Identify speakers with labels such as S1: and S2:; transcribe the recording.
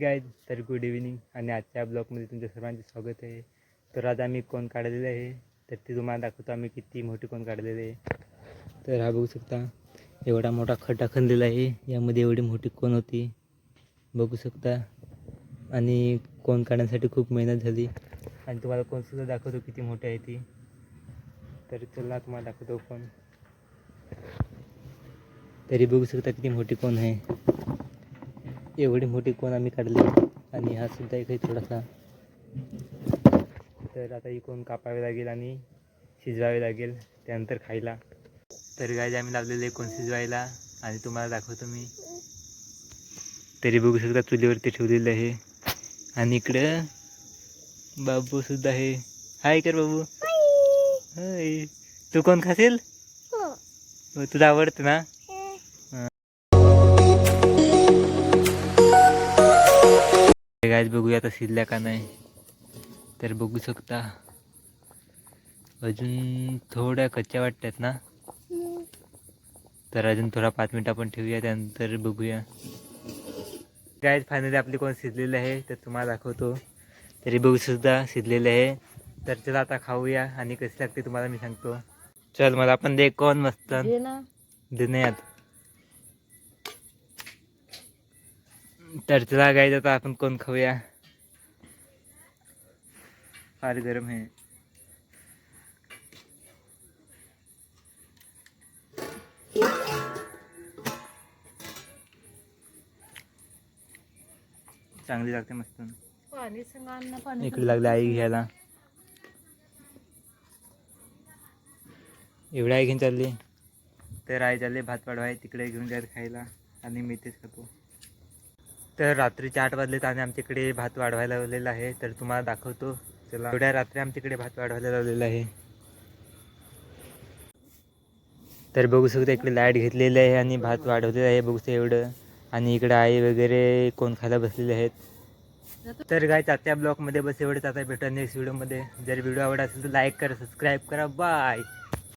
S1: काय तर good evening आणि आजच्या ब्लॉगमध्ये तुमच्या सर्वांचे स्वागत आहे. तर आज आम्ही कोण काढलेलं आहे? तर ते तुम्हाला दाखवतो आम्ही किती मोठी कोण काढलेले आहे. तर हा बघू शकता एवढा मोठा खड्डा खणलेला आहे. यामध्ये एवढी मोठी कोण होती? बघू शकता. आणि कोण काढण्यासाठी खूप मेहनत झाली. आणि तुम्हाला कोणसुद्धा दाखवतो किती मोठी आहे ती. तर चला तुम्हाला दाखवतो कोण. तरी बघू शकता किती मोठी कोण आहे. एवढी मोठी कोण आम्ही काढली? आणि हा सुद्धा एक थोडासा तर आता ही कोण कापावी लागेल आणि शिजवावी लागेल त्यानंतर खायला. तर गाय आम्ही लावलेले कोण शिजवायला आणि तुम्हाला दाखवतो मी. तरी बघू शकता चुलीवरती ठेवलेलं आहे. आणि इकडं बाबू सुद्धा आहे. हाय कर बाबू. हाय तू कोण खाशील? हो, तुला आवडतं ना? गायच बघूया आता शिजल्या का नाही. तर बघू शकता. अजून थोड्या कच्च्या वाटतात ना? तर अजून थोडा पाच मिनिट आपण ठेवूया त्यानंतर बघूया. गायच फायनली आपली कोण शिजलेलं आहे तर तुम्हाला दाखवतो. तरी बघू सुद्धा शिजलेलं आहे. तर चला आता खाऊया आणि कशी लागते तुम्हाला मी सांगतो. चल मला आपण दे कोण मस्त. दुनियात तर चला गाय आता आपण कोण खाऊया? फार गरम आहे. चांगली लागते मस्त. इकडे लागले आई घ्यायला. एवढ्या आई घेऊन चालली? तर आई चालले भात पाडवा आहे तिकडे घेऊन जायचं खायला. आणि मी तेच खातो. तर रात्रीचे आठ वाजलेत आणि आमच्याकडे भात वाढवायला लावलेला आहे. तर तुम्हाला दाखवतो. चला. एवढ्या रात्री आमच्याकडे भात वाढवायला लावलेला आहे. तर बघू शकता इकडे लाइट घेतलेली आहे आणि भात वाढवलेलं आहे. बघू शकता एवढं. आणि इकडे आई वगैरे कोण खायला बसलेले आहेत. तर काय आजच्या ब्लॉगमध्ये बस एवढंच. आता भेटा नेक्स्ट व्हिडिओमध्ये जर व्हिडिओ आवडला असेल तर लाईक करा सबस्क्राईब करा. बाय